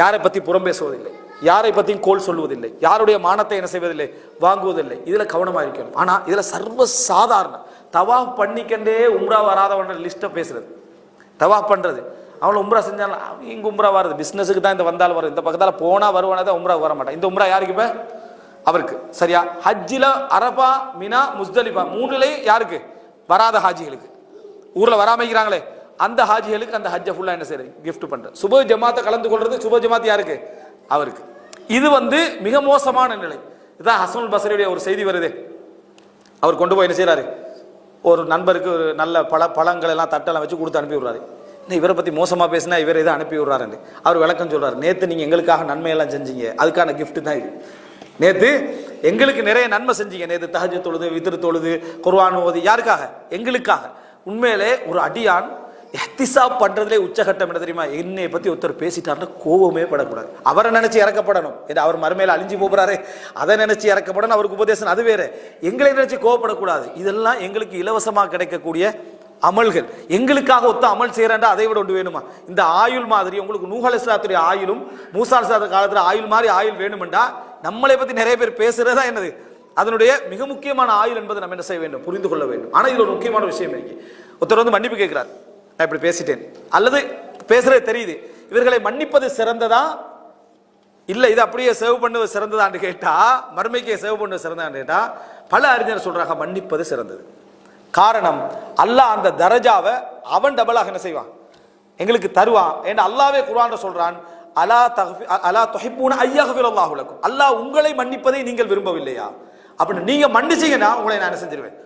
யாரை பற்றி புறம் பேசுவதில்லை. யாரை பற்றியும் கோல் சொல்லுவதில்லை. யாருடைய மானத்தை என்ன செய்வதில்லை? வாங்குவதில்லை. இதில் கவனமாக இருக்கணும். ஆனால் இதில் சர்வ சாதாரண தவா பண்ணிக்கண்டே உம்ரா வராதவன்ற லிஸ்ட்டை பேசுறது. தவா பண்ணுறது அவளை உம்ரா செஞ்சாலும் இங்கே உம்ரா வருது பிஸ்னஸுக்கு தான் இந்த வந்தாலும் வரும் இந்த பக்கத்தில் போனால் வருவானே தான் உம்ரா வர மாட்டான். இந்த உம்ரா யாருக்கு இப்போ? அவருக்கு. சரியா? ஹஜ்ஜில அரபா மினா முஸ்தலிபா. மூணுலேயும் யாருக்கு? வராத ஹாஜிகளுக்கு. ஊரில் வராமைக்கிறாங்களே அந்த ஹாஜிகளுக்கு அந்த ஹஜ்ஜை ஃபுல்லாக என்ன செய்யறது கிஃப்ட் பண்ணுறேன் சுப ஜமாத்தை கலந்து கொள்வது சுப ஜமாத் யாருக்கு? அவருக்கு. இது வந்து மிக மோசமான நிலை. இதான் ஹசனுல் பசரியுடைய ஒரு செய்தி வருது. அவர் கொண்டு போய் என்ன செய்கிறாரு ஒரு நண்பருக்கு ஒரு நல்ல பழ பழங்கள் எல்லாம் தட்டெல்லாம் வச்சு கொடுத்து அனுப்பி விடுறாரு. இன்னும் இவரை பற்றி மோசமாக பேசினா இவர் இதை அனுப்பி விடுறாருன்னு. அவர் விளக்கம் சொல்கிறார் நேற்று நீங்கள் எங்களுக்காக நன்மையெல்லாம் செஞ்சீங்க. அதுக்கான கிஃப்ட் தான் இது. நேற்று எங்களுக்கு நிறைய நன்மை செஞ்சீங்க. நேற்று தகஜ தொழுது விதிர் தொழுது குர்வான் ஓதி. யாருக்காக? எங்களுக்காக. உண்மையிலே ஒரு அடியான் எஹ்திசாப் பண்றதுலே உச்சகட்டம் என்ன தெரியுமா? என்னை பத்தி ஒருத்தர் பேசிட்டாருன்னா கோவமே படக்கூடாது. அவரை நினைச்சு இறக்கப்படணும். ஏன்னா அவர் மறுமையில அழிஞ்சு போகிறாரு. அதை நினைச்சு இறக்கப்படணும். அவருக்கு உபதேசம் அது வேற. எங்களை நினைச்சு கோவப்படக்கூடாது. இதெல்லாம் எங்களுக்கு இலவசமாக கிடைக்கக்கூடிய அமல்கள். எங்களுக்காக ஒத்த அமல் செய்யறேன்டா அதை விட ஒன்று வேணுமா? இந்த ஆயுள் மாதிரி உங்களுக்கு நூஹல் இஸ்லாத்துடைய ஆயுளும் மூசால் இஸ்லாத்து காலத்தில் ஆயுள் மாதிரி ஆயுள் வேணுமெண்டா? நம்மளை பத்தி நிறைய பேர் பேசுறதா என்னது? அதனுடைய மிக முக்கியமான ஆயுள் என்பதை நம்ம என்ன செய்ய வேண்டும்? புரிந்து கொள்ள வேண்டும். ஆனால் இது ஒரு முக்கியமான விஷயம் இருக்கு. ஒருத்தர் வந்து மன்னிப்பு கேட்கிறார். நான் இப்படி பேசிட்டேன். அல்லது பேசுறது தெரியுது. இவர்களை மன்னிப்பது சிறந்ததா? இல்லை இது அப்படியே சேவ் பண்ணுவது சிறந்ததான்னு கேட்டா மறுமைக்கே சேவ் பண்ணுவது சிறந்ததான்னு கேட்டா பல அறிஞர் சொல்றாங்க மன்னிப்பது சிறந்தது. காரணம் அல்லாஹ் அந்த தரஜாவை அவன் டபுளாக என்ன செய்வான்? எங்களுக்கு தருவான். ஏன்னா அல்லாவே குரான் சொல்றான் அலா தஹி அலா துஹிப்பூன ஐயக்ஃபிர் அல்லாஹு உலகம் அல்லாஹ் உங்களை மன்னிப்பதை நீங்கள் விரும்பவில்லையா? அப்படின்னு நீங்க மன்னிச்சீங்கன்னா உங்களை நான் என்ன செஞ்சிருவேன்?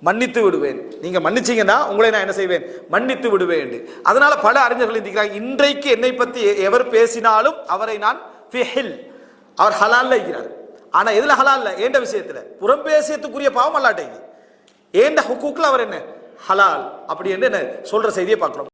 மன்னித்து விடுவேன். நீங்க மன்னிச்சீங்கன்னா உங்களை நான் என்ன செய்வேன்? மன்னித்து விடுவேன் அதனால பல அறிஞர்கள் இருக்கிறாங்க இன்றைக்கு என்னை பத்தி எவர் பேசினாலும் அவரை நான் ஃபிஹில் அவர் ஹலால்ல இருக்கிறார். ஆனா எதுல ஹலால்ல ஏண்ட விஷயத்துல? புறம் பேசியத்துக்குரிய பாவம் அல்லாட்டை ஏண்ட ஹுக்கூக்ல அவர் என்ன? ஹலால். அப்படி என்று என்ன சொல்ற செய்தியை பார்க்குறோம்.